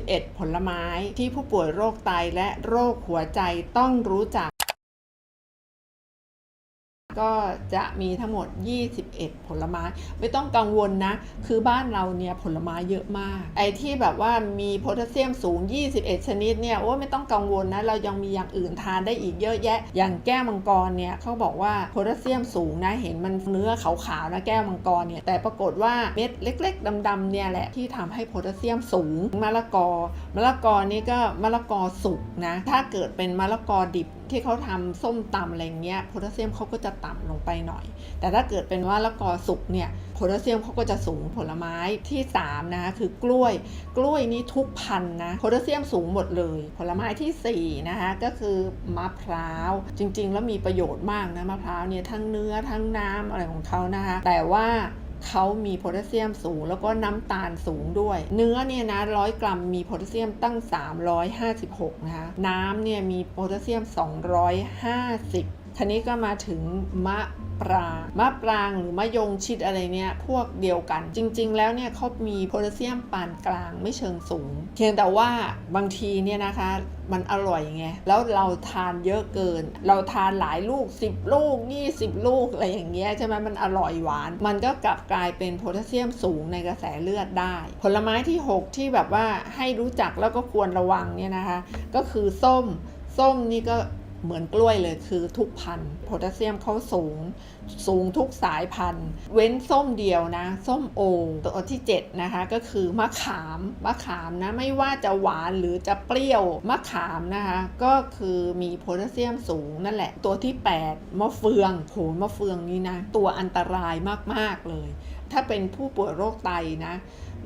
21 ผลไม้ที่ผู้ป่วยโรคไตและโรคหัวใจต้องรู้จัก ก็จะมีทั้งหมด 21 ผลไม้ ไม่ต้องกังวลนะ คือบ้านเราเนี่ยผลไม้เยอะมาก ไอ้ที่แบบว่ามีโพแทสเซียมสูง 21 ชนิดเนี่ย โอ้ไม่ต้องกังวลนะ เรายังมีอย่างอื่นทานได้อีกเยอะแยะ อย่างแก้วมังกรเนี่ยเขาบอกว่าโพแทสเซียมสูงนะ เห็นมันเนื้อขาวๆนะแก้วมังกรเนี่ย แต่ปรากฏว่าเม็ดเล็ก ๆดำๆเนี่ยแหละที่ทำให้โพแทสเซียมสูง มะละกอ มะละกอนี่ก็มะละกอสุกนะ ถ้าเกิดเป็นมะละกอดิบ ที่เขาทำส้มตำอะไรเงี้ยโพแทสเซียมเขาก็จะต่ำลงไปหน่อย แต่ถ้าเกิดเป็นมะละกอสุกเนี่ยโพแทสเซียมเขาก็จะสูงผลไม้ที่3นะคะคือกล้วย กล้วยนี่ทุกพันธุ์นะโพแทสเซียมสูงหมดเลย ผลไม้ทีสี่4นะคะก็คือมะพร้าวจริง ๆ แล้วมีประโยชน์มากนะมะพร้าวเนี่ยทั้งเนื้อทั้งน้ำอะไรของเขานะคะแต่ว่า เขามีโพแทสเซียมสูง แล้วก็น้ำตาลสูงด้วย เนื้อเนี่ยนะร้อยกรัมมีโพแทสเซียมตั้ง 356 นะคะ น้ำเนี่ยมีโพแทสเซียม 250ทีนี้ก็มาถึงมะ ปรางมะปรางหรือมะยงชิดอะไรเนี่ยพวกเดียวกัน จริง ๆ แล้วเนี่ยเขามีโพแทสเซียมปานกลางไม่เชิงสูง เพียงแต่ว่าบางทีเนี่ยนะคะมันอร่อยไง แล้วเราทานเยอะเกิน เราทานหลายลูก 10 ลูก 20 ลูก อะไรอย่างเงี้ยใช่ไหมมันอร่อยหวาน มันก็กลับกลายเป็นโพแทสเซียมสูงในกระแสเลือดได้ ผลไม้ที่ 6 ที่แบบว่าให้รู้จักแล้วก็ควรระวังเนี่ยนะคะ ก็คือส้ม ส้มนี่ก็ เหมือนกล้วยเลยคือทุกพันธุ์โพแทสเซียมเขาสูง สูงทุกสายพันธุ์ เว้นส้มเดียวนะ ส้มโอตัวที่ 7 นะคะ ก็คือมะขามมะขามนะ ไม่ว่าจะหวานหรือจะเปรี้ยวมะขามนะคะ ก็คือมีโพแทสเซียมสูงนั่นแหละ ตัวที่ 8มะเฟืองโหมะเฟืองนี่นะ ตัวอันตรายมาก ๆ เลย ถ้าเป็นผู้ป่วยโรคไตนะ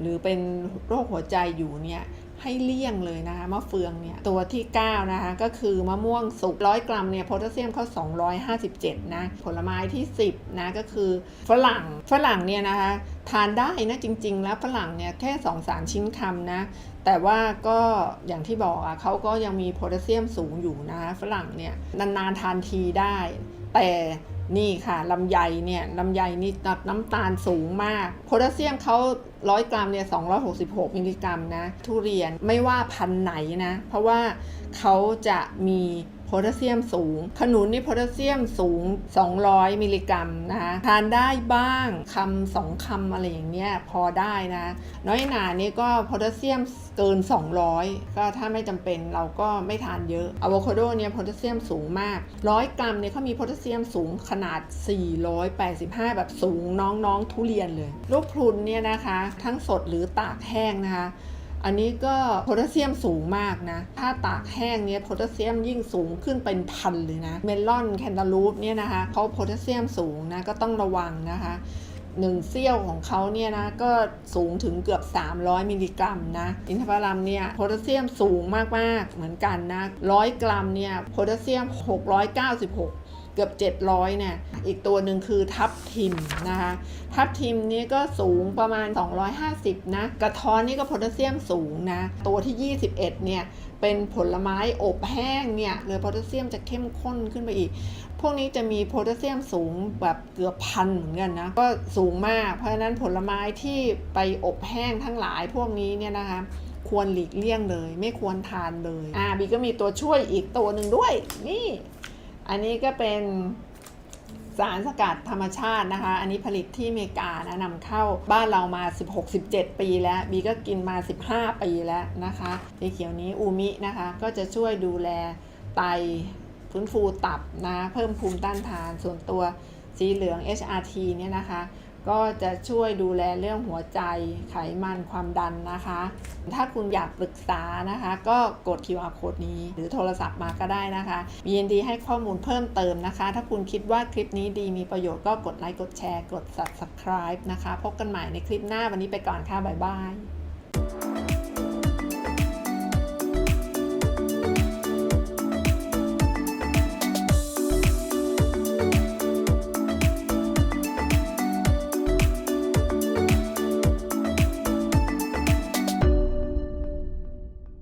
หรือเป็นโรคหัวใจอยู่เนี่ย ให้เลี่ยงเลยนะคะมะเฟืองเนี่ยตัวที่ 9 นะคะ ก็คือมะม่วงสุกร้อยกรัมเนี่ยโพแทสเซียมเขา257 นะ ผลไม้ที่ 10 นะก็คือฝรั่งฝรั่งเนี่ยนะคะทานได้นะจริง ๆ แล้วฝรั่งเนี่ยแค่2 3ชิ้นคำนะแต่ว่าก็อย่างที่บอกอะเขาก็ยังมีโพแทสเซียมสูงอยู่นะคะฝรั่งเนี่ยนานๆทานทีได้ แต่ นี่ค่ะลำไยเนี่ยลำไยนี่น้ำตาลสูงมาก โพแทสเซียมเขาร้อยกรัมเนี่ย266 มิลลิกรัมนะ ทุเรียนไม่ว่าพันไหนนะ เพราะว่าเขาจะมี โพแทสเซียมสูง ขนุนนี่โพแทสเซียมสูง 200 มิลลิกรัมนะคะทานได้บ้างคำสองคำอะไรอย่างเงี้ยพอได้นะ น้อยหนานี่ก็โพแทสเซียมเกิน 200 ก็ถ้าไม่จำเป็นเราก็ไม่ทานเยอะอะโวคาโดเนี่ยโพแทสเซียมสูงมาก 100 กรัมเนี่ยเขามีโพแทสเซียมสูงขนาด 485 แบบสูงน้องๆทุเรียนเลย ลูกพรุนเนี่ยนะคะ ทั้งสดหรือตากแห้งนะคะ อันนี้ก็โพแทสเซียมสูงมากนะ ถ้าตากแห้งเนี่ยโพแทสเซียมยิ่งสูงขึ้นเป็นพันเลยนะ เมลอนแคนตาลูปเนี่ยนะคะเขาโพแทสเซียมสูงนะก็ต้องระวังนะคะหนึ่งเซี่ยวของเขาเนี่ยนะก็สูงถึงเกือบ 300 มิลลิกรัมนะอินทผลัมเนี่ยโพแทสเซียมสูงมาก ๆ เหมือนกันนะ 100 กรัมเนี่ยโพแทสเซียม 696 เกือบ 700เนี่ยอีกตัวหนึ่งคือทับทิมนะคะทับทิมนี้ก็สูงประมาณ 250 นะ กระท้อนนี่ก็โพแทสเซียมสูงนะ ตัวที่ 21 เนี่ย เป็นผลไม้อบแห้งเนี่ยเลยโพแทสเซียมจะเข้มข้นขึ้นไปอีก พวกนี้จะมีโพแทสเซียมสูงแบบเกือบพันเหมือนกันนะ ก็สูงมาก เพราะฉะนั้นผลไม้ที่ไปอบแห้งทั้งหลายพวกนี้เนี่ยนะคะควรหลีกเลี่ยงเลย ไม่ควรทานเลย อ่าบีก็มีตัวช่วยอีกตัวหนึ่งด้วย นี่ อันนี้ก็เป็นสารสกัดธรรมชาตินะคะ อันนี้ผลิตที่อเมริกานะนำเข้าบ้านเรามา 16-17 ปีแล้ว บีก็กินมา 15 ปีแล้วนะคะสีเขียวนี้อูมินะคะ ก็จะช่วยดูแลไตฟื้นฟูตับนะ เพิ่มภูมิต้านทาน ส่วนตัวสีเหลือง HRT เนี่ยนะคะ ก็จะช่วยดูแลเรื่องหัวใจไขมันความดันนะคะ ถ้าคุณอยากปรึกษานะคะ ก็กด QR code นี้ หรือโทรศัพท์มาก็ได้นะคะยินดีให้ข้อมูลเพิ่มเติมนะคะ ถ้าคุณคิดว่าคลิปนี้ดีมีประโยชน์ก็กดไลค์กดแชร์กด subscribe นะคะ พบกันใหม่ในคลิปหน้าวันนี้ไปก่อนค่ะ บ๊ายบาย